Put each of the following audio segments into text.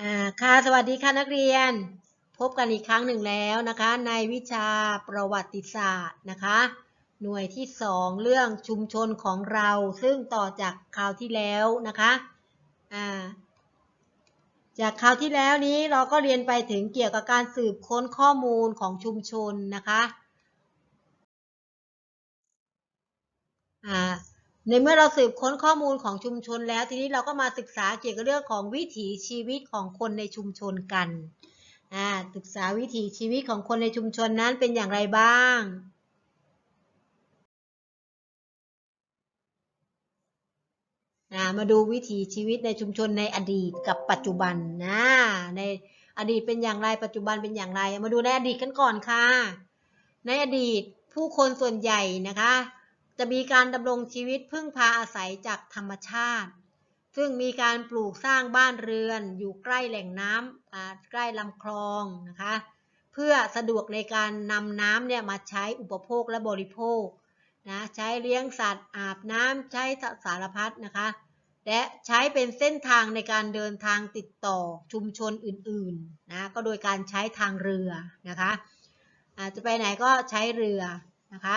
อ่าค่ะสวัสดีค่ะนักเรียน พบกันอีกครั้งหนึ่งแล้วนะคะ ในวิชาประวัติศาสตร์นะคะ หน่วยที่สองเรื่องชุมชนของเราซึ่งต่อจากคราวที่แล้วนะคะอ่าจากคราวที่แล้วนี้เราก็เรียนไปถึงเกี่ยวกับการสืบค้นข้อมูลของชุมชนนะคะอ่า ในเมื่อเราสืบค้นข้อมูลของชุมชนแล้ว ทีนี้เราก็มาศึกษาเกี่ยวกับเรื่องของวิถีชีวิตของคนในชุมชนกันศึกษาวิถีชีวิตของคนในชุมชนนั้นเป็นอย่างไรบ้างามาดูวิถีชีวิตในชุมชนในอดีตกับปัจจุบันนะในอดีตเป็นอย่างไรปัจจุบันเป็นอย่างไร มาดูในอดีตกันก่อนค่ะ ในอดีตผู้คนส่วนใหญ่นะคะ จะมีการดำรงชีวิตพึ่งพาอาศัยจากธรรมชาติ ซึ่งมีการปลูกสร้างบ้านเรือน อยู่ใกล้แหล่งน้ำใกล้ลำคลองนะคะ เพื่อสะดวกในการนำน้ำเนี่ยมาใช้อุปโภคและบริโภคนะใช้เลี้ยงสัตว์อาบน้ำใช้สารพัดนะคะ และใช้เป็นเส้นทางในการเดินทางติดต่อชุมชนอื่นๆนะก็โดยการใช้ทางเรือนะคะอาจจะไปไหนก็ใช้เรือนะคะ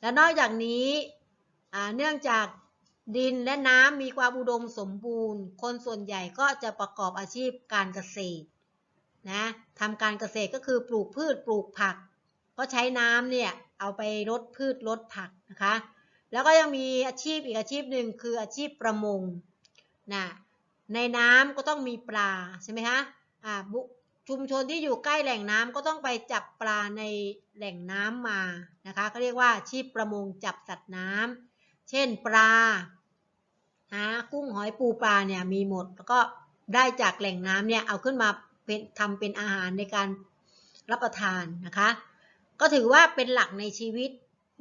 และนอกจากนี้เนื่องจากดินและน้ำมีความอุดมสมบูรณ์ คนส่วนใหญ่ก็จะประกอบอาชีพการเกษตรนะทำการเกษตรก็คือปลูกพืชปลูกผัก ก็ใช้น้ำเนี่ยเอาไปรดพืชรดผักนะคะ แล้วก็ยังมีอาชีพอีกอาชีพหนึ่งคืออาชีพประมงนะในน้ำก็ต้องมีปลาใช่ไหมคะอ่า ชุมชนที่อยู่ใกล้แหล่งน้ำก็ต้องไปจับปลาในแหล่งน้ำมานะคะเขาเรียกว่าชีพประมงจับสัตว์น้ำเช่นปลาหากุ้งหอยปูปลาเนี่ยมีหมดแล้วก็ได้จากแหล่งน้ำเนี่ยเอาขึ้นมาเป็นทำเป็นอาหารในการรับประทานนะคะ ก็ถือว่าเป็นหลักในชีวิต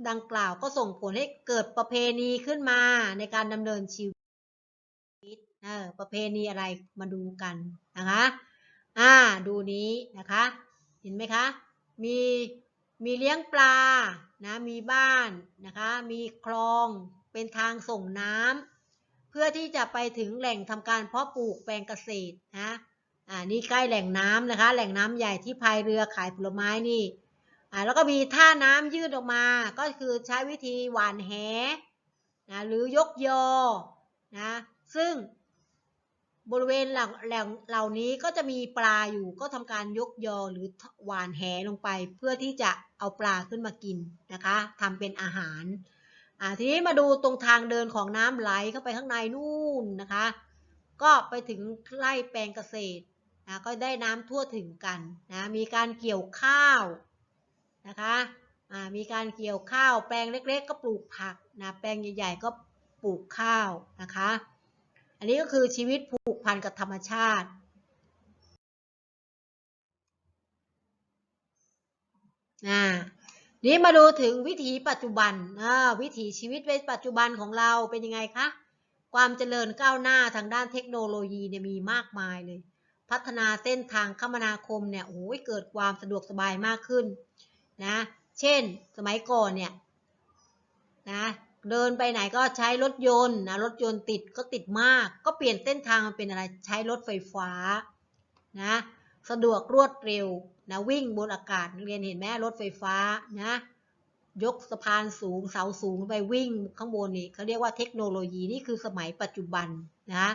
ดังกล่าวก็ส่งผลให้เกิดประเพณีขึ้นมาในการดำเนินชีวิตเออประเพณีอะไรมาดูกันนะคะ อ่า ดูนี้นะคะ เห็นไหมคะ มีมีเลี้ยงปลา นะ มีบ้านนะคะ มีคลอง เป็นทางส่งน้ำ เพื่อที่จะไปถึงแหล่งทำการเพาะปลูกแปลงเกษตรนะ อ่า นี่ใกล้แหล่งน้ำนะคะ แหล่งน้ำใหญ่ที่พายเรือขายผลไม้นี่ อ่า แล้วก็มีท่าน้ำยืดออกมา ก็คือใช้วิธีหวานแหนะ หรือยกยอ นะ ซึ่ง บริเวณหลังแหล่งเหล่านี้ก็จะมีปลาอยู่ก็ทำการยกยอหรือหวานแหลงไป เพื่อที่จะเอาปลาขึ้นมากินนะคะทำเป็นอาหารอ่าทีนี้มาดูตรงทางเดินของน้ำไหลเข้าไปข้างในนู่นนะคะ ก็ไปถึงไร่แปลงเกษตรนะก็ได้น้ำทั่วถึงกันนะมีการเกี่ยวข้าวนะคะอ่ามีการเกี่ยวข้าวแปลงเล็ก ๆ ก็ปลูกผักนะแปลงใหญ่ ๆ ก็ปลูกข้าวนะคะ อันนี้ก็คือชีวิตผูกพันกับธรรมชาติ อ่า นี้มาดูถึงวิถีปัจจุบันอ่าวิถีชีวิตในปัจจุบันของเราเป็นยังไงคะ ความเจริญก้าวหน้าทางด้านเทคโนโลยีเนี่ยมีมากมายเลย พัฒนาเส้นทางคมนาคมเนี่ย โอ้ยเกิดความสะดวกสบายมากขึ้นนะ เช่น สมัยก่อนเนี่ยนะ เดินไปไหนก็ใช้รถยนต์นะรถยนต์ติดก็ติดมาก ก็เปลี่ยนเส้นทางมาเป็นอะไรใช้รถไฟฟ้านะสะดวกรวดเร็วนะวิ่งบนอากาศเรียนเห็นไหมรถไฟฟ้านะยกสะพานสูงเสาสูงไปวิ่งข้างบนนี่เขาเรียกว่าเทคโนโลยีนี่คือสมัยปัจจุบันนะ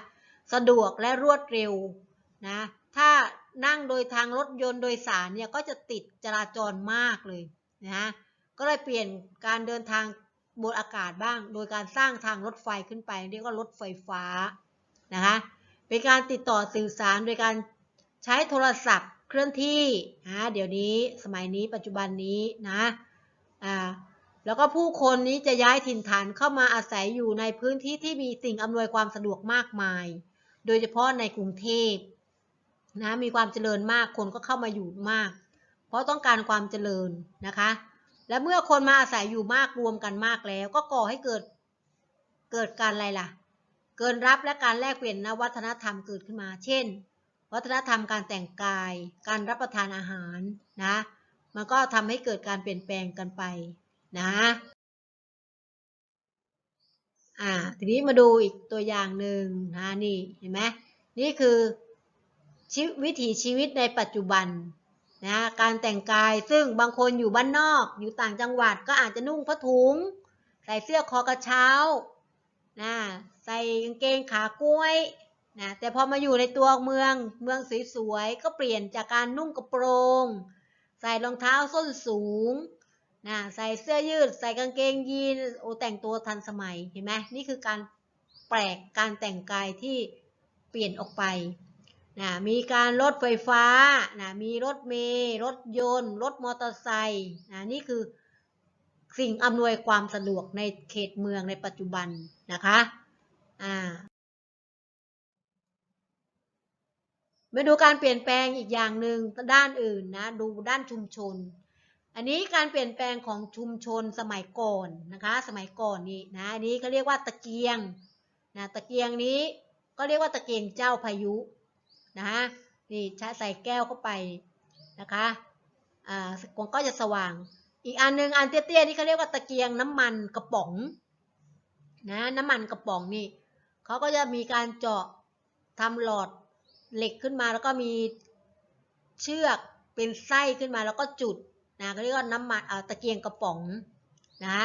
สะดวกและรวดเร็วนะถ้านั่งโดยทางรถยนต์โดยสารเนี่ยก็จะติดจราจรมากเลยนะก็เลยเปลี่ยนการเดินทาง บนอากาศบ้าง โดยการสร้างทางรถไฟขึ้นไป เรียกว่ารถไฟฟ้านะคะเป็นการติดต่อสื่อสารโดยการใช้โทรศัพท์เคลื่อนที่นะเดี๋ยวนี้สมัยนี้ปัจจุบันนี้นะอ่าแล้วก็ผู้คนนี้จะย้ายถิ่นฐานเข้ามาอาศัยอยู่ในพื้นที่ที่มีสิ่งอำนวยความสะดวกมากมาย โดยเฉพาะในกรุงเทพนะมีความเจริญมากคนก็เข้ามาอยู่มาก เพราะต้องการความเจริญนะคะ และเมื่อคนมาอาศัยอยู่มากรวมกันมากแล้ว ก็ก่อให้เกิดเกิดการอะไรล่ะ เกินรับและการแลกเปลี่ยนนวัฒนธรรมเกิดขึ้นมา เช่น วัฒนธรรมการแต่งกาย การรับประทานอาหารนะ มันก็ทำให้เกิดการเปลี่ยนแปลงกันไปนะอ่าทีนี้มาดูอีกตัวอย่างหนึ่งนะนี่เห็นไหมนี่คือวิถีชีวิตในปัจจุบัน นะการแต่งกายซึ่งบางคนอยู่บ้านนอกอยู่ต่างจังหวัดก็อาจจะนุ่งผ้าถุง ใส่เสื้อคอกระเช้านะใส่กางเกงขากล้วยนะแต่พอมาอยู่ในตัวเมืองเมืองสวยๆก็เปลี่ยนจากการนุ่งกระโปรง ใส่รองเท้าส้นสูงนะใส่เสื้อยืด ใส่กางเกงยีนโอแต่งตัวทันสมัยเห็นไหมนี่คือการแปลกการแต่งกายที่เปลี่ยนออกไป นะมีการรถไฟฟ้านะมีรถเมล์รถยนต์ รถมอเตอร์ไซค์นะนี่คือสิ่งอำนวยความสะดวกในเขตเมืองในปัจจุบันนะคะอ่ามาดูการเปลี่ยนแปลงอีกอย่างหนึ่งด้านอื่นนะดูด้านชุมชน อันนี้การเปลี่ยนแปลงของชุมชนสมัยก่อนนะคะ สมัยก่อนนี่นะอันนี้เขาเรียกว่าตะเกียงนะตะเกียงนี้ก็เรียกว่าตะเกียงเจ้าพายุ นะนี่ใส่แก้วเข้าไปนะคะอ่าก็จะสว่าง อีกอันหนึ่งอันเตี้ยๆนี่เขาเรียกว่าตะเกียงน้ำมันกระป๋องนะน้ำมันกระป๋องนี่เขาก็จะมีการเจาะทำหลอดเหล็กขึ้นมาแล้วก็มีเชือกเป็นไส้ขึ้นมาแล้วก็จุดนะเขาเรียกว่าน้ำมันตะเกียงกระป๋องนะ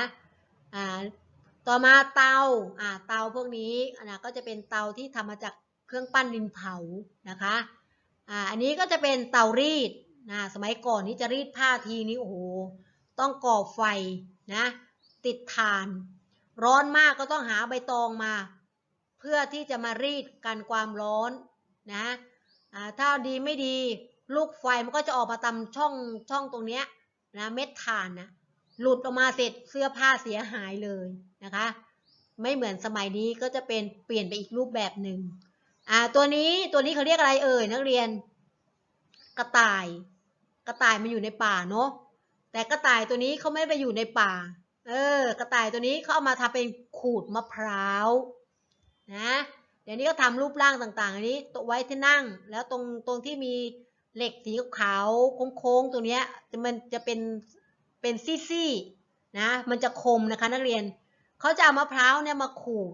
อ่าต่อมาเตาอ่าเตาพวกนี้นะก็จะเป็นเตาที่ทำมาจาก เครื่องปั้นดินเผานะคะอ่าอันนี้ก็จะเป็นเตารีดนะสมัยก่อนนี้จะรีดผ้าทีนี้โอ้โหต้องก่อไฟนะติดถ่าน ร้อนมากก็ต้องหาใบตองมา เพื่อที่จะมารีดกันความร้อนนะถ้าดีไม่ดีลูกไฟมันก็จะออกมาตามช่องช่องตรงเนี้ยนะเม็ดถ่านนะหลุดออกมาเสร็จเสื้อผ้าเสียหายเลยนะคะ ไม่เหมือนสมัยนี้ก็จะเป็นเปลี่ยนไปอีกรูปแบบหนึ่ง อ่าตัวนี้ตัวนี้เขาเรียกอะไรเอ่ยนักเรียน กระต่าย กระต่ายมันอยู่ในป่าเนาะแต่กระต่ายตัวนี้เขาไม่ไปอยู่ในป่า เออ กระต่ายตัวนี้เขาเอามาทำเป็นขูดมะพร้าวนะเดี๋ยวนี้ก็ทำรูปร่างต่างๆ อันนี้ตัวไว้ที่นั่ง แล้วตรงตรงที่มีเหล็กสีขาวโค้งๆตรงเนี้ยมันจะเป็นเป็นซี่ๆนะมันจะคมนะคะนักเรียนเขาจะเอามะพร้าวเนี่ยมาขูด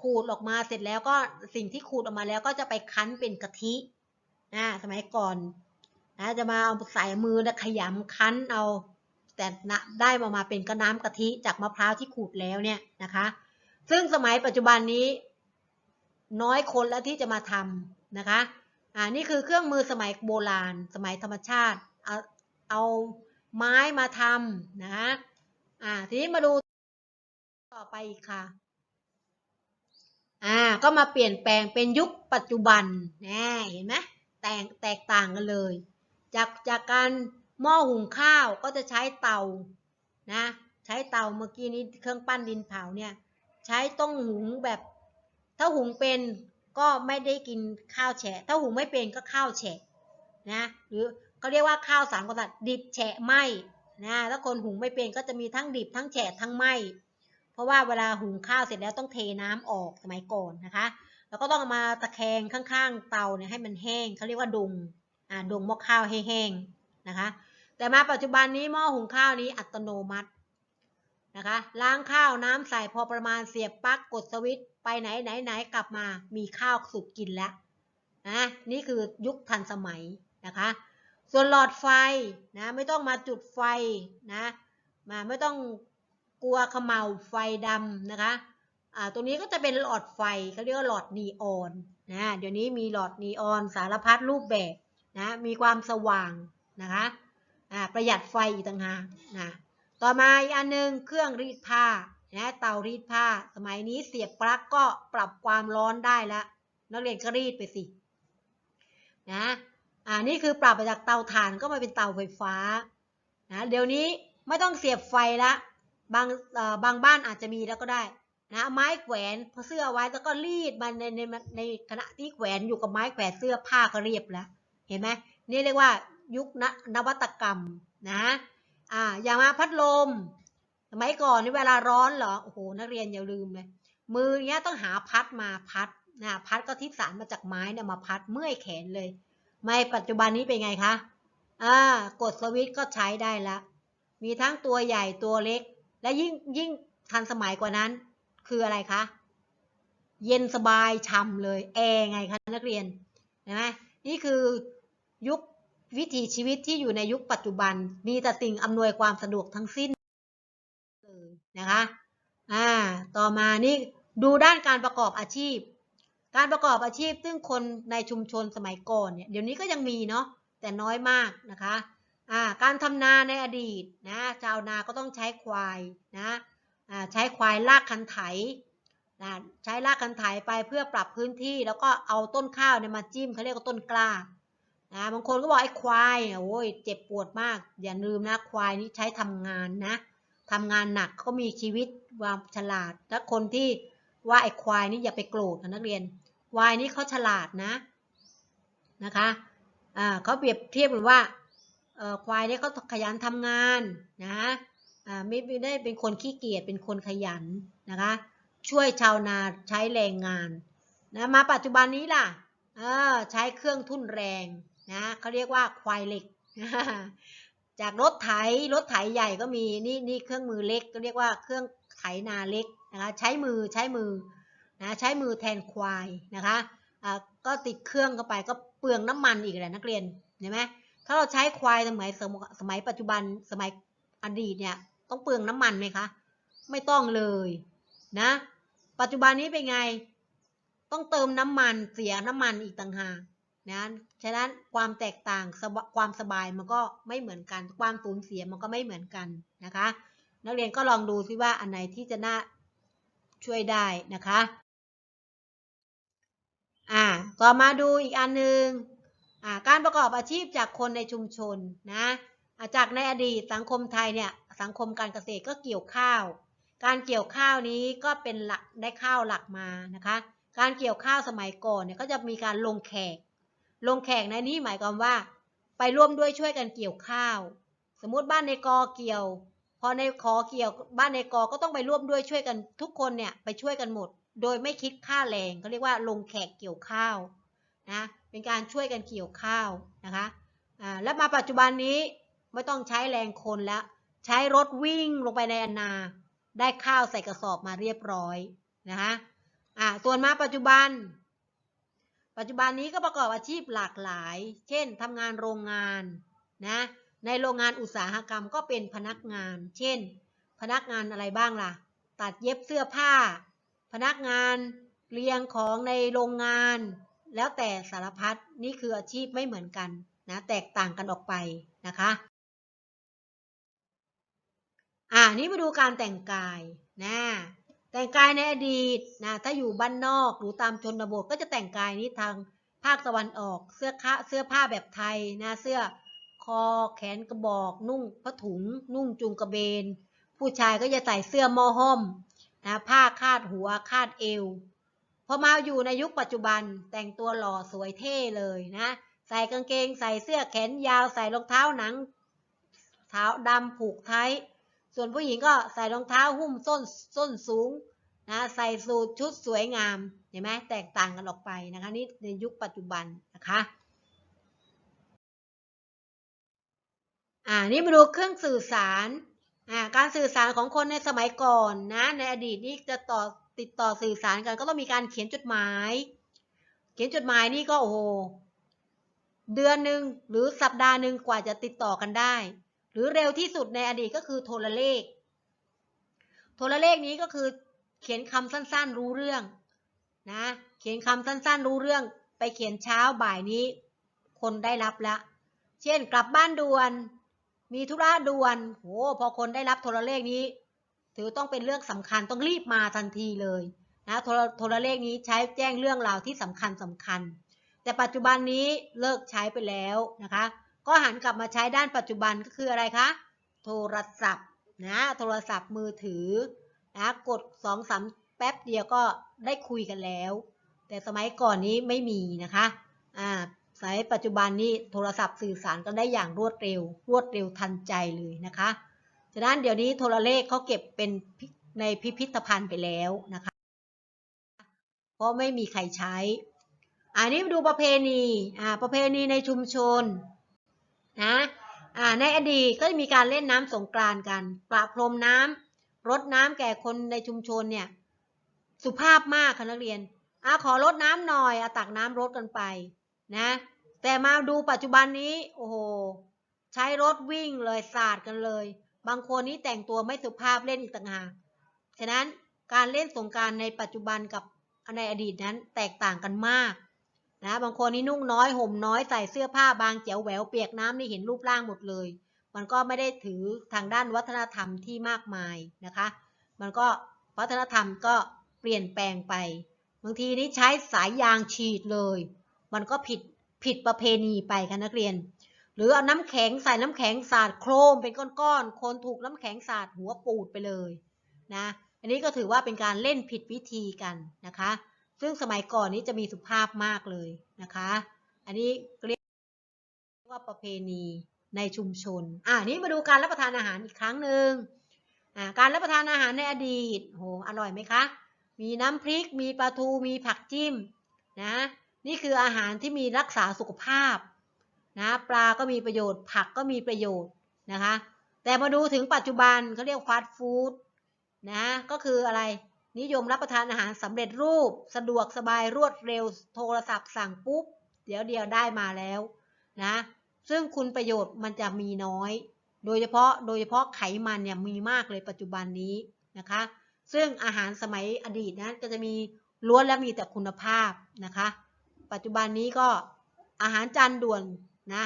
ขูดออกมาเสร็จแล้วก็สิ่งที่ขูดออกมาแล้วก็จะไปคั้นเป็นกะทินะสมัยก่อนนะจะมาเอาใส่มือนะขยำคั้นเอา แต่ได้มามาเป็นกระน้ำกะทิจากมะพร้าวที่ขูดแล้วเนี่ยนะคะ ซึ่งสมัยปัจจุบันนี้ น้อยคนแล้วที่จะมาทำนะคะอ่านี่คือเครื่องมือสมัยโบราณ สมัยธรรมชาติ เอาเอาไม้มาทำนะคะอ่าทีนี้มาดูต่อไปอีกค่ะ อ่าก็มาเปลี่ยนแปลงเป็นยุคปัจจุบันแน่เห็นไหมแตกแตกต่างกันเลย จากจากการหม้อหุงข้าวก็จะใช้เตานะใช้เตาเมื่อกี้นี้เครื่องปั้นดินเผาเนี่ยใช้ต้องหุงแบบ ถ้าหุงเป็นก็ไม่ได้กินข้าวแฉะ ถ้าหุงไม่เป็นก็ข้าวแฉะนะหรือเขาเรียกว่าข้าวสามกษัตริย์ดิบแฉะไหมนะถ้าคนหุงไม่เป็นก็จะมีทั้งดิบทั้งแฉะทั้งไหม เพราะว่าเวลาหุงข้าวเสร็จแล้วต้องเทน้ำออกสมัยก่อนนะคะ แล้วก็ต้องมาตะแคงข้างๆ เตาเนี่ยให้มันแห้งเขาเรียกว่าดุงอ่าดุงหม้อข้าวให้แห้งนะคะ แต่มาปัจจุบันนี้หม้อหุงข้าวนี้อัตโนมัตินะคะล้างข้าวน้ำใส่พอประมาณเสียบปลั๊กกดสวิตช์ไปไหนไหนไหนกลับมามีข้าวสุกกินแล้วนะนี่คือยุคทันสมัยนะคะ ส่วนหลอดไฟนะไม่ต้องมาจุดไฟนะมาไม่ต้อง กลัวขมเหลาไฟดำนะคะอ่าตรงนี้ก็จะเป็นหลอดไฟเขาเรียกว่าหลอดนีออนนะเดี๋ยวนี้มีหลอดนีออนสารพัดรูปแบบนะมีความสว่างนะคะอ่าประหยัดไฟอีกต่างหากนะต่อมาอีกอันหนึ่งเครื่องรีดผ้านะเตารีดผ้า สมัยนี้เสียบปลั๊กก็ปรับความร้อนได้แล้วนักเรียนก็รีดไปสินะอ่านี่คือปรับไปจากเตาถ่านก็มาเป็นเตาไฟฟ้านะเดี๋ยวนี้ไม่ต้องเสียบไฟละ บางบางบ้านอาจจะมีแล้วก็ได้นะไม้แขวนพอเสื้อไว้แล้วก็รีดมันในในในขณะที่แขวนอยู่กับไม้แขวนเสื้อผ้าก็เรียบแล้ว เห็นไหมนี่เรียกว่ายุคนนวัตกรรมนะอ่าอย่ามาพัดลมสมัยก่อนนี่เวลาร้อนเหรอโอ้โหนักเรียนอย่าลืมเลย มือเนี้ยต้องหาพัดมาพัดนะพัดก็ทิพสารมาจากไม้เนี่ยมาพัดเมื่อยแขนเลย ไม่ปัจจุบันนี้เป็นไงคะอ่ากดสวิตช์ก็ใช้ได้ละมีทั้งตัวใหญ่ตัวเล็ก และยิ่งยิ่งทันสมัยกว่านั้น คืออะไรคะ เย็นสบายช่ำเลยแอร์ไงคะนักเรียนเห็นไหมนี่คือยุควิถีชีวิตที่อยู่ในยุคปัจจุบัน มีแต่สิ่งอำนวยความสะดวกทั้งสิ้นเลยนะคะอ่าต่อมานี่ดูด้านการประกอบอาชีพ การประกอบอาชีพซึ่งคนในชุมชนสมัยก่อนเนี่ยเดี๋ยวนี้ก็ยังมีเนาะแต่น้อยมากนะคะ การทำนาในอดีตนะชาวนาก็ต้องใช้ควายนะใช้ควายลากคันไถนะใช้ลากคันไถไปเพื่อปรับพื้นที่แล้วก็เอาต้นข้าวเนี่ยมาจิ้มเขาเรียกว่าต้นกล้านะบางคนก็บอกไอ้ควายโอ้ยเจ็บปวดมาก อย่าลืมนะควายนี่ใช้ทำงานนะทำงานหนักเขามีชีวิตความฉลาดและคนที่ว่าไอ้ควายนี่อย่าไปโกรธนะนักเรียน ควายนี่เขาฉลาดนะนะคะอ่าเขาเปรียบเทียบกันว่า ควายเนี่ยเขาขยันทำงานนะไม่ไม่ได้เป็นคนขี้เกียจเป็นคนขยันนะคะช่วยชาวนาใช้แรงงานนะมาปัจจุบันนี้ล่ะอใช้เครื่องทุ่นแรงนะเขาเรียกว่าควายเหล็ก จากรถไถรถไถใหญ่ก็มีนี่นี่เครื่องมือเล็กก็เรียกว่าเครื่องไถนาเล็กนะคะใช้มือใช้มือนะใช้มือแทนควายนะคะอ่าก็ติดเครื่องเข้าไปก็เปลืองน้ำมันอีกแหละนักเรียนเห็นไหม ถ้าเราใช้ควายสมัยสมัยปัจจุบันสมัยอดีตเนี่ย ต้องเปลืองน้ำมันไหมคะ ไม่ต้องเลยนะ ปัจจุบันนี้เป็นไง ต้องเติมน้ำมันเสียน้ำมันอีกต่างหากนะฉะนั้นความแตกต่างความสบายมันก็ไม่เหมือนกัน ความสูญเสียมันก็ไม่เหมือนกันนะคะ นักเรียนก็ลองดูซิว่าอันไหนที่จะน่าช่วยได้นะคะ อ่า ต่อมาดูอีกอันหนึ่ง การประกอบอาชีพจากคนในชุมชนนะจากในอดีตสังคมไทยเนี่ยสังคมการเกษตรก็เกี่ยวข้าว การเกี่ยวข้าวนี้ก็เป็นหลักได้ข้าวหลักมานะคะการเกี่ยวข้าวสมัยก่อนเนี่ยก็จะมีการลงแขก ลงแขกในนี้หมายความว่า ไปร่วมด้วยช่วยกันเกี่ยวข้าว สมมุติบ้านในกอเกี่ยว พอในขอเกี่ยวบ้านในกอก็ต้องไปร่วมด้วยช่วยกันทุกคนเนี่ยไปช่วยกันหมด โดยไม่คิดค่าแรงเขาเรียกว่าลงแขกเกี่ยวข้าว นะเป็นการช่วยกันเกี่ยวข้าวนะคะอ่าแล้วมาปัจจุบันนี้ไม่ต้องใช้แรงคนแล้ว ใช้รถวิ่งลงไปในอนนา ได้ข้าวใส่กระสอบมาเรียบร้อยนะคะอ่าส่วนมาปัจจุบัน ปัจจุบันนี้ก็ประกอบอาชีพหลากหลาย เช่นทำงานโรงงานนะในโรงงานอุตสาหกรรมก็เป็นพนักงาน เช่น พนักงานอะไรบ้างล่ะ ตัดเย็บเสื้อผ้า พนักงานเรียงของในโรงงาน แล้วแต่สารพัดนี่คืออาชีพไม่เหมือนกันนะแตกต่างกันออกไปนะคะอ่านี่มาดูการแต่งกายนะแต่งกายในอดีตนะถ้าอยู่บ้านนอกหรือตามชนบทก็จะแต่งกายนี้ทางภาคตะวันออกเสื้อคะเสื้อผ้าแบบไทยนะเสื้อคอแขนกระบอก นุ่งผ้าถุง นุ่งจุงกระเบน ผู้ชายก็จะใส่เสื้อมอห้อมนะผ้าคาดหัวคาดเอว พอมาอยู่ในยุคปัจจุบันแต่งตัวหล่อสวยเท่เลยนะ ใส่กางเกงใส่เสื้อแขนยาวใส่รองเท้าหนังเท้าดำผูกไทยส่วนผู้หญิงก็ใส่รองเท้าหุ้มส้นส้นสูงนะใส่สูทชุดสวยงามเห็นไหมแตกต่างกันออกไปนะคะนี่ในยุคปัจจุบันนะคะอ่านี่มาดูเครื่องสื่อสารอ่าการสื่อสารของคนในสมัยก่อนนะในอดีตนี่จะต่อ ติดต่อสื่อสารกันก็ต้องมีการเขียนจดหมาย เขียนจดหมายนี่ก็โอ้โหเดือนหนึ่งหรือสัปดาห์หนึ่งกว่าจะติดต่อกันได้ หรือเร็วที่สุดในอดีตก็คือโทรเลข โทรเลขนี้ก็คือเขียนคำสั้นๆรู้เรื่องนะเขียนคำสั้นๆรู้เรื่อง ไปเขียนเช้าบ่ายนี้ คนได้รับละ เช่นกลับบ้านด่วน มีธุระด่วนโหพอคนได้รับโทรเลขนี้ ถือต้องเป็นเรื่องสำคัญต้องรีบมาทันทีเลยนะโทรโทรเลขนี้ใช้แจ้งเรื่องราวที่สำคัญสำคัญ แต่ปัจจุบันนี้เลิกใช้ไปแล้วนะคะ ก็หันกลับมาใช้ด้านปัจจุบันก็คืออะไรคะ โทรศัพท์นะโทรศัพท์มือถือนะกดสองสามแป๊บเดียวก็ได้คุยกันแล้ว แต่สมัยก่อนนี้ไม่มีนะคะอ่าสมัยปัจจุบันนี้โทรศัพท์สื่อสารกันได้อย่างรวดเร็ว รวดเร็วทันใจเลยนะคะ ฉะนั้นเดี๋ยวนี้โทรเลขเขาเก็บเป็นในพิพิธภัณฑ์ไปแล้วนะคะ เพราะไม่มีใครใช้ อันนี้มาดูประเพณี อ่า ประเพณีในชุมชนนะ อ่า ในอดีตก็จะมีการเล่นน้ำสงกรานต์กัน ประพรมน้ำรดน้ำแก่คนในชุมชนเนี่ย สุภาพมากค่ะนักเรียนอ่าขอรดน้ำหน่อยอาตักน้ำรดกันไปนะ แต่มาดูปัจจุบันนี้ โอ้โห ใช้รถวิ่งเลยสาดกันเลย บางคนนี้แต่งตัวไม่สุภาพเล่นอีกต่างหากฉะนั้นการเล่นสงการในปัจจุบันกับในอดีตนั้นแตกต่างกันมากนะบางคนนี่นุ่งน้อยห่มน้อยใส่เสื้อผ้าบางเจ๋วแหววเปียกน้ำนี่เห็นรูปร่างหมดเลย มันก็ไม่ได้ถือทางด้านวัฒนธรรมที่มากมายนะคะ มันก็วัฒนธรรมก็เปลี่ยนแปลงไปบางทีนี้ใช้สายยางฉีดเลย มันก็ผิดผิดประเพณีไปค่ะนักเรียน รือเอาน้ำแข็งใส่น้ำแข็งสาดโครมเป็นก้อนๆ คนถูกน้ำแข็งสาดหัวปูดไปเลยนะ อันนี้ก็ถือว่าเป็นการเล่นผิดวิธีกันนะคะ ซึ่งสมัยก่อนนี้จะมีสุภาพมากเลยนะคะ อันนี้เรียกว่าประเพณีในชุมชน อ่านี้มาดูการรับประทานอาหารอีกครั้งหนึ่งอ่าการรับประทานอาหารในอดีตโหอร่อยไหมคะ มีน้ำพริก มีปลาทู มีผักจิ้มนะ นี่คืออาหารที่มีรักษาสุขภาพ นะปลาก็มีประโยชน์ ผักก็มีประโยชน์นะคะ แต่มาดูถึงปัจจุบันเขาเรียกฟาสต์ฟู้ดนะก็คืออะไรนิยมรับประทานอาหารสำเร็จรูป สะดวกสบายรวดเร็วโทรศัพท์สั่งปุ๊บ เดี๋ยวเดียวได้มาแล้วนะซึ่งคุณประโยชน์มันจะมีน้อย โดยเฉพาะโดยเฉพาะไขมันเนี่ยมีมากเลยปัจจุบันนี้นะคะ ซึ่งอาหารสมัยอดีตนะก็จะมีล้วนและมีแต่คุณภาพนะคะ ปัจจุบันนี้ก็อาหารจานด่วน นะ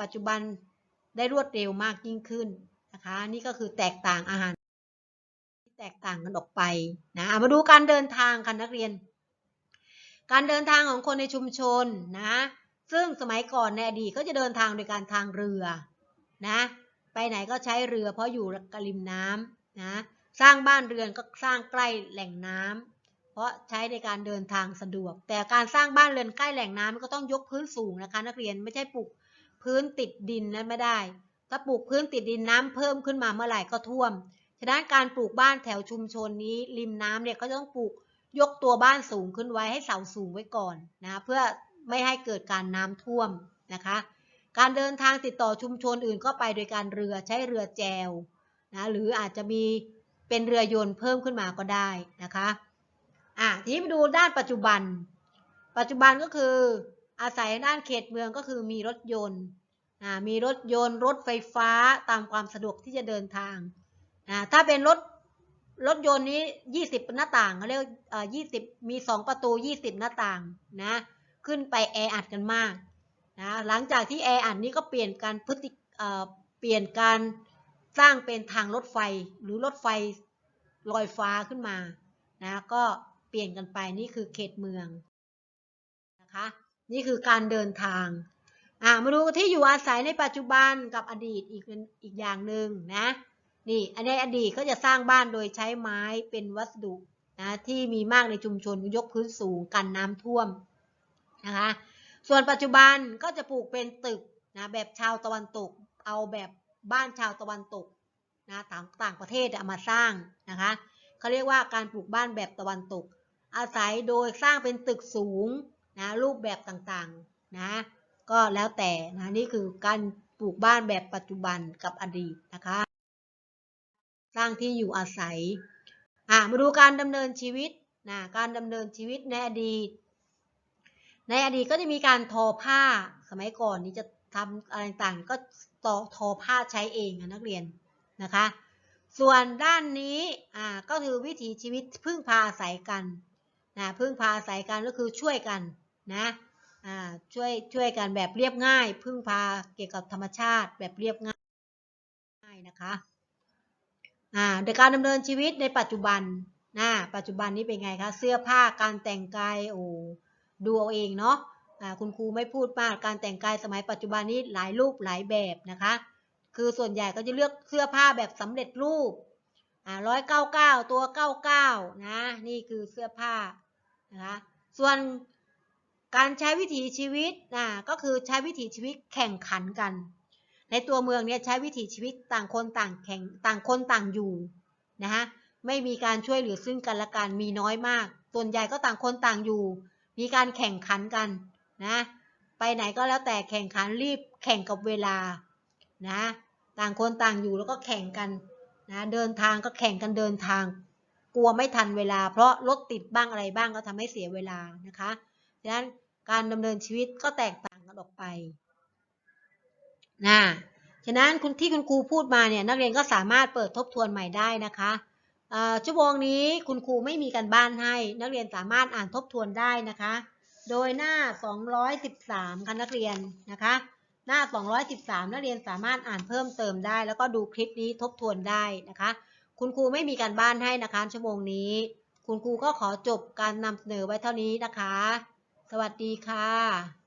ปัจจุบันได้รวดเร็วมากยิ่งขึ้นนะคะ นี่ก็คือแตกต่างอาหารที่แตกต่างกันออกไปนะมาดูการเดินทางกันนักเรียน การเดินทางของคนในชุมชนนะซึ่งสมัยก่อนในอดีตก็จะเดินทางโดยการทางเรือนะไปไหนก็ใช้เรือเพราะอยู่กริมน้ำนะสร้างบ้านเรือนก็สร้างใกล้แหล่งน้ำ เพราะใช้ในการเดินทางสะดวก แต่การสร้างบ้านเรือนใกล้แหล่งน้ำก็ต้องยกพื้นสูงนะคะ นักเรียนไม่ใช่ปลูกพื้นติดดินนั้นไม่ได้ ถ้าปลูกพื้นติดดินน้ำเพิ่มขึ้นมาเมื่อไหร่ก็ท่วม ฉะนั้นการปลูกบ้านแถวชุมชนนี้ริมน้ำเนี่ยก็ต้องปลูกยกตัวบ้านสูงขึ้นไว้ให้เสาสูงไว้ก่อนนะเพื่อไม่ให้เกิดการน้ำท่วมนะคะ การเดินทางติดต่อชุมชนอื่นก็ไปโดยการเรือใช้เรือแจวนะหรืออาจจะมีเป็นเรือยนต์เพิ่มขึ้นมาก็ได้นะคะ อะทีนี้มาดูด้านปัจจุบัน ปัจจุบันก็คืออาศัยด้านเขตเมืองก็คือมีรถยนต์อ่ามีรถยนต์รถไฟฟ้าตามความสะดวกที่จะเดินทางอ่าถ้าเป็นรถรถยนต์นี้ 20 หน้าต่างเขาเรียกอ่อ20 มี 2 ประตู 20 หน้าต่างนะขึ้นไปแออัดกันมากนะหลังจากที่แออัดนี้ก็เปลี่ยนการพฤติอ่อเปลี่ยนการสร้างเป็นทางรถไฟหรือรถไฟลอยฟ้าขึ้นมานะก็ เปลี่ยนกันไปนี่คือเขตเมืองนะคะนี่คือการเดินทางอ่ามาดูที่อยู่อาศัยในปัจจุบันกับอดีตอีกอีกอย่างหนึ่งนะนี่ในอดีตก็จะสร้างบ้านโดยใช้ไม้เป็นวัสดุนะที่มีมากในชุมชนยกพื้นสูงกันน้ำท่วมนะคะส่วนปัจจุบันก็จะปลูกเป็นตึกนะแบบชาวตะวันตก เอาแบบบ้านชาวตะวันตกนะต่างต่างประเทศเอามาสร้างนะคะเขาเรียกว่าการปลูกบ้านแบบตะวันตก อาศัยโดยสร้างเป็นตึกสูงนะรูปแบบต่างๆนะก็แล้วแต่นะนี่คือการปลูกบ้านแบบปัจจุบันกับอดีตนะคะ สร้างที่อยู่อาศัยอ่ามาดูการดำเนินชีวิตนะการดำเนินชีวิตในอดีต ในอดีตก็จะมีการทอผ้าสมัยก่อนนี้จะทำอะไรต่างก็ต่อทอผ้าใช้เองนะนักเรียนนะคะ ส่วนด้านนี้อ่าก็คือวิถีชีวิตพึ่งพาอาศัยกัน นะพึ่งพาอาศัยกันก็คือช่วยกันนะช่วยช่วยกันแบบเรียบง่าย พึ่งพาเกี่ยวกับธรรมชาติแบบเรียบง่ายนะคะในการดำเนินชีวิตในปัจจุบันนะปัจจุบันนี้เป็นไงคะเสื้อผ้าการแต่งกายโอ้ดูเอาเองเนาะคุณครูไม่พูดมากการแต่งกายสมัยปัจจุบันนี้หลายรูปหลายแบบนะคะ คือส่วนใหญ่ก็จะเลือกเสื้อผ้าแบบสำเร็จรูปร้อยเก้าเก้าตัวเก้าเก้านะนี่คือเสื้อผ้า นะคะส่วนการใช้วิถีชีวิตนะก็คือใช้วิถีชีวิตแข่งขันกัน ในตัวเมืองเนี่ยใช้วิถีชีวิตต่างคนต่างแข่งต่างคนต่างอยู่นะคะไม่มีการช่วยเหลือซึ่งกันและกันมีน้อยมาก ส่วนใหญ่ก็ต่างคนต่างอยู่ มีการแข่งขันกันนะไปไหนก็แล้วแต่แข่งขันรีบแข่งกับเวลานะต่างคนต่างอยู่แล้วก็แข่งกันนะเดินทางก็แข่งกันเดินทาง กลัวไม่ทันเวลา เพราะรถติดบ้างอะไรบ้างก็ทำให้เสียเวลานะคะฉะนั้นการดำเนินชีวิตก็แตกต่างกันออกไปนะฉะนั้นคุณที่คุณครูพูดมาเนี่ยนักเรียนก็สามารถเปิดทบทวนใหม่ได้นะคะชั่วโมงนี้คุณครูไม่มีการบ้านให้ นักเรียนสามารถอ่านทบทวนได้นะคะ โดยหน้า 213ค่ะนักเรียนนะคะ หน้า 213 นักเรียนสามารถอ่านเพิ่มเติมได้ แล้วก็ดูคลิปนี้ทบทวนได้นะคะ คุณครูไม่มีการบ้านให้นะคะ ชั่วโมงนี้ คุณครูก็ขอจบการนำเสนอไว้เท่านี้นะคะ สวัสดีค่ะ